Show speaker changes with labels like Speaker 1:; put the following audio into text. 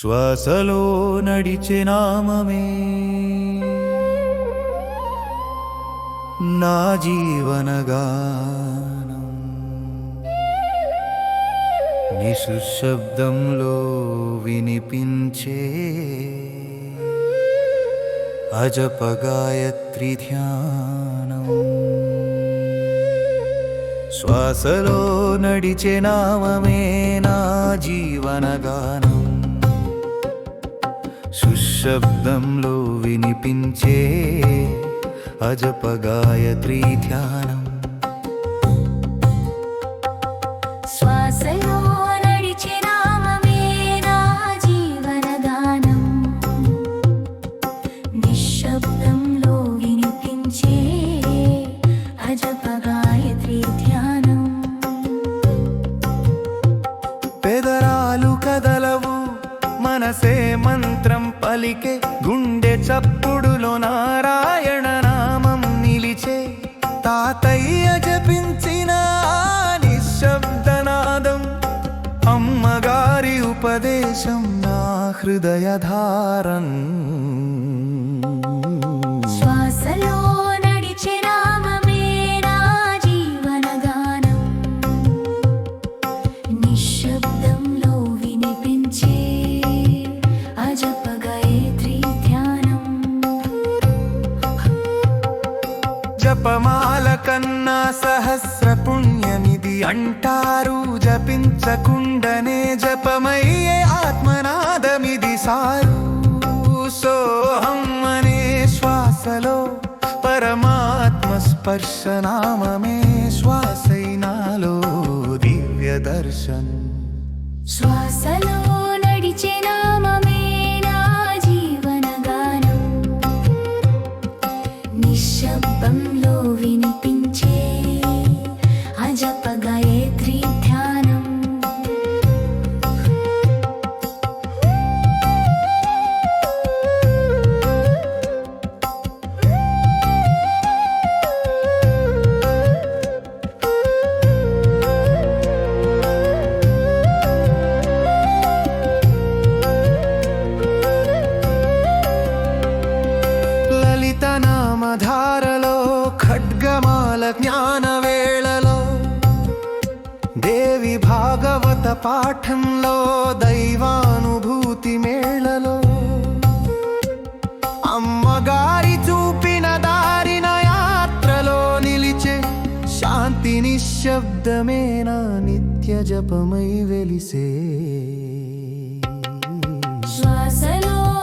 Speaker 1: శ్వాసలో నడిచే నామమే. నా జీవనగానం నిశుశబ్దంలో వినిపించే అజపగాయత్రి ధ్యానం. శ్వాసలో నడిచే నామమే నా జీవనగానం సుశబ్దంలో వినిపించే అజప ధ్యానం. శ్వాసయో మనసే మంత్రం పలికే గుండె చప్పుడులో నారాయణ నామం నిలిచే తాతయ్య జపించిన నిశ్శబ్దనాదం అమ్మగారి ఉపదేశం నా హృదయధారన్
Speaker 2: శ్వాసలో నడిచే
Speaker 1: జపమాల కన్నా సహస్ర పుణ్యమిది అంటారు జపించకుండనే జపమయ్యే ఆత్మనాదమిది సారు. సోహం అనే శ్వాసలో పరమాత్మ స్పర్శనామమే శ్వాసైనాలో దివ్య దర్శన్
Speaker 2: శ్వాసలో
Speaker 1: పాఠంలో దైవానుభూతి మేళలో. అమ్మగారి చూపిన దారిన యాత్రలో నిలిచే శాంతి నిశ్శబ్దమే నిత్య జపమై వెలిసే. శ్వాసలో